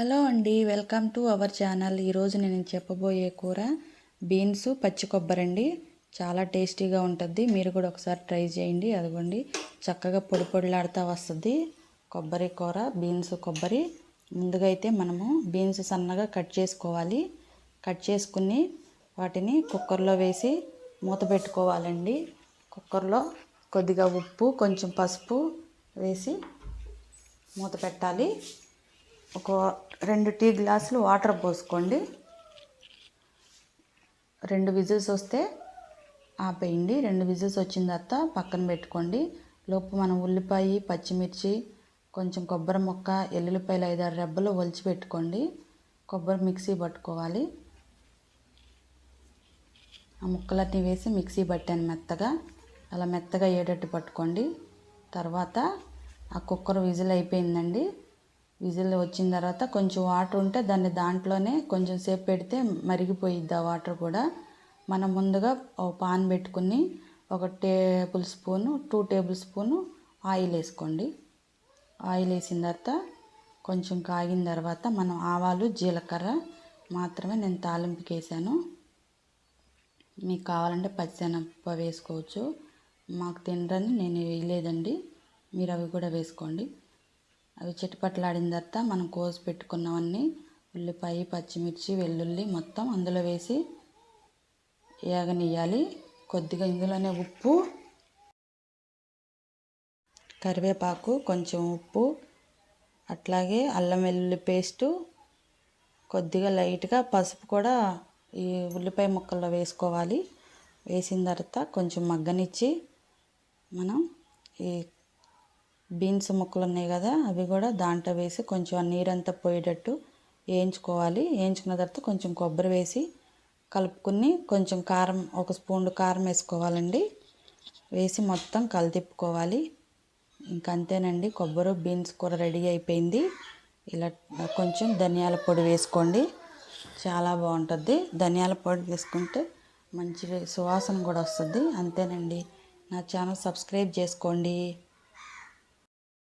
Hello అండి welcome to our channel. ఈరోజు నేను చెప్పబోయే కూర బీన్స్ పచ్చి కొబ్బరి అండి చాలా టేస్టీగా ఉంటుంది మీరు కూడా ఒకసారి ట్రై చేయండి. అదిగోండి చక్కగా పొడి పొడిలాడుతూ వస్తుంది. కొబ్బరి కూర బీన్స్ కొబ్బరి. ముందుగా అయితే మనము బీన్స్ సన్నగా కట్ చేసుకోవాలి. కట్ చేసుకుని వాటిని కుక్కర్లో వేసి మూత పెట్టుకోవాలండి. కుక్కర్లో కొద్దిగా ఉప్పు కొంచెం పసుపు వేసి మూత పెట్టాలి. ఒక రెండు టీ గ్లాసులు వాటర్ పోసుకోండి. రెండు విజిల్స్ వస్తే ఆపేయండి. రెండు విజిల్స్ వచ్చిన తర్వాత పక్కన పెట్టుకోండి. లోపు మనం ఉల్లిపాయ పచ్చిమిర్చి కొంచెం కొబ్బరి ముక్క ఎల్లుల్లిపాయలు ఐదారు రెబ్బలు ఒలిచి పెట్టుకోండి. కొబ్బరి మిక్సీ పట్టుకోవాలి. ఆ ముక్కలన్నీ వేసి మిక్సీ పట్టాను మెత్తగా. అలా మెత్తగా ఏడట్టు పట్టుకోండి. తర్వాత ఆ కుక్కర్ విజిల్ అయిపోయిందండి. విజిల్ వచ్చిన తర్వాత కొంచెం వాటర్ ఉంటే దాన్ని దాంట్లోనే కొంచెం సేపు పెడితే మరిగిపోయిద్ది ఆ వాటర్ కూడా. మనం ముందుగా ఒక పాన్ పెట్టుకుని ఒక tablespoon two tablespoon oil వేసుకోండి. ఆయిల్ వేసిన తర్వాత కొంచెం కాగిన తర్వాత మనం ఆవాలు జీలకర్ర మాత్రమే నేను తాలింపుకి వేసాను. మీకు కావాలంటే పచ్చిశనగపప్పు వేసుకోవచ్చు. మాకు తినరని నేను వేయలేదండి. మీరు అవి కూడా వేసుకోండి. అవి చిటపట్లాడిన తర్వాత మనం కోసి పెట్టుకున్నవన్నీ ఉల్లిపాయ పచ్చిమిర్చి వెల్లుల్లి మొత్తం అందులో వేసి ఏగనియ్యాలి. కొద్దిగా ఇందులోనే ఉప్పు కరివేపాకు కొంచెం ఉప్పు అట్లాగే అల్లం వెల్లుల్లి పేస్టు కొద్దిగా లైట్గా పసుపు కూడా ఈ ఉల్లిపాయ ముక్కల్లో వేసుకోవాలి. వేసిన తర్వాత కొంచెం మగ్గనిచ్చి మనం ఈ బీన్స్ ముక్కలు ఉన్నాయి కదా అవి కూడా దాంట్లో వేసి కొంచెం నీరంతా పోయేటట్టు వేయించుకోవాలి. వేయించుకున్న తర్వాత కొంచెం కొబ్బరి వేసి కలుపుకుని కొంచెం కారం ఒక స్పూన్ కారం వేసుకోవాలండి. వేసి మొత్తం కలితిప్పుకోవాలి. ఇంకంతేనండి కొబ్బరి బీన్స్ కూర రెడీ అయిపోయింది. ఇలా కొంచెం ధనియాల పొడి వేసుకోండి. చాలా బాగుంటుంది. ధనియాల పొడి వేసుకుంటే మంచి సువాసన కూడా వస్తుంది. అంతేనండి. నా ఛానల్ సబ్స్క్రైబ్ చేసుకోండి.